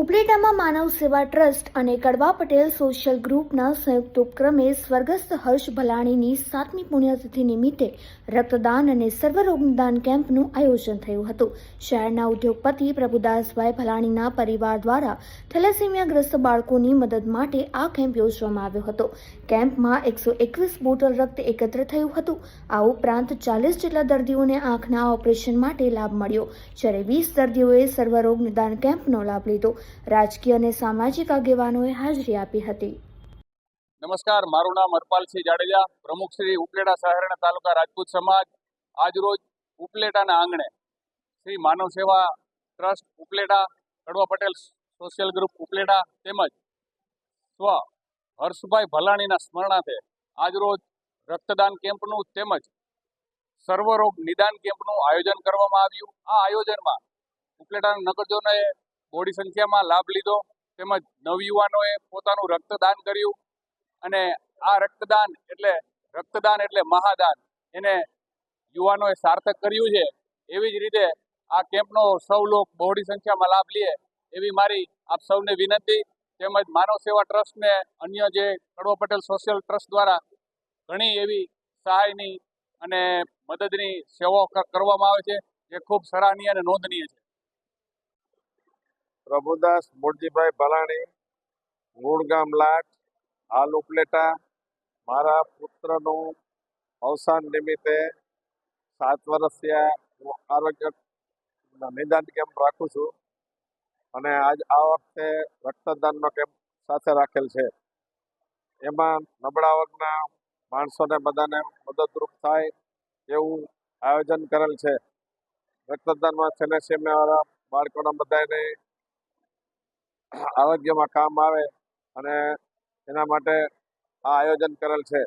ઉપલેટામાં માનવ સેવા ટ્રસ્ટ અને કડવા પટેલ સોશિયલ ગ્રુપના સંયુક્ત ઉપક્રમે સ્વર્ગસ્થ હર્ષ ભલાણીની સાતમી પુણ્યતિથિ નિમિત્તે રક્તદાન અને સર્વરોગ નિદાન કેમ્પનું આયોજન થયું હતું. શહેરના ઉદ્યોગપતિ પ્રભુદાસભાઈ ભલાણીના પરિવાર દ્વારા થેલેસેમિયાગ્રસ્ત બાળકોની મદદ માટે આ કેમ્પ યોજવામાં આવ્યો હતો. કેમ્પમાં એકસો એકવીસ બોટલ રક્ત એકત્ર થયું હતું. આ ઉપરાંત ચાલીસ જેટલા દર્દીઓને આંખના ઓપરેશન માટે લાભ મળ્યો. જ્યારે વીસ દર્દીઓએ સર્વરોગ નિદાન કેમ્પનો લાભ લીધો. રાજકીય અને સામાજિક આગેવાનોએ હાજરી આપી હતી. નમસ્કાર, મારું નામ હરપાલસિંહ જાડેજા, પ્રમુખ શ્રી ઉપલેટા શહેરના તાલુકા રાજપૂત સમાજ. આજરોજ ઉપલેટાના આંગણે શ્રી માનવ સેવા ટ્રસ્ટ ઉપલેટા, કડવા પટેલ સોશિયલ ગ્રુપ ઉપલેટા તેમજ સ્વ હર્ષભાઈ ભલાણીના સ્મરણાર્થે આજરોજ રક્તદાન કેમ્પનું તેમજ સર્વરોગ નિદાન કેમ્પનું આયોજન કરવામાં આવ્યું. આ આયોજનમાં ઉપલેટાના નગરજનોએ બોડી સંખ્યામાં લાભ લીધો. તેમજ નવયુવાનોએ પોતાનું રક્તદાન કર્યું. અને આ રક્તદાન એટલે રક્તદાન એટલે મહાદાન. એને યુવાનોએ સાર્થક કર્યું છે. એવી જ રીતે આ કેમ્પનો સૌ લોક બહોળી સંખ્યામાં લાભ લે એવી મારી આપ સૌને વિનંતી. તેમજ માનવ સેવા ટ્રસ્ટને અન્ય જે કડવો પટેલ સોશિયલ ટ્રસ્ટ દ્વારા ઘણી એવી સહાયની અને મદદની સેવાઓ કરવામાં આવે છે, જે ખૂબ સરાહનીય અને નોંધનીય છે. પ્રભુદાસ મૂળજીભાઈ ભલાણી મૂળ ગામ લાટ, હાલ ઉપલેટા, મારા પુત્રનું અવસાન નિમિત્તે સાત વર્ષ થયા હું આરોગ્ય નિદાન કેમ્પ રાખું છું અને આજ આ વખતે રક્તદાનનો કેમ્પ સાથે રાખેલ છે. એમાં નબળા વર્ગના માણસોને બધાને મદદરૂપ થાય એવું આયોજન કરેલ છે. રક્તદાનમાં થેલેસેમિયાવાળા બાળકોના બધાને આરોગ્યમાં કામ આવે અને એના માટે આ આયોજન કરેલ છે.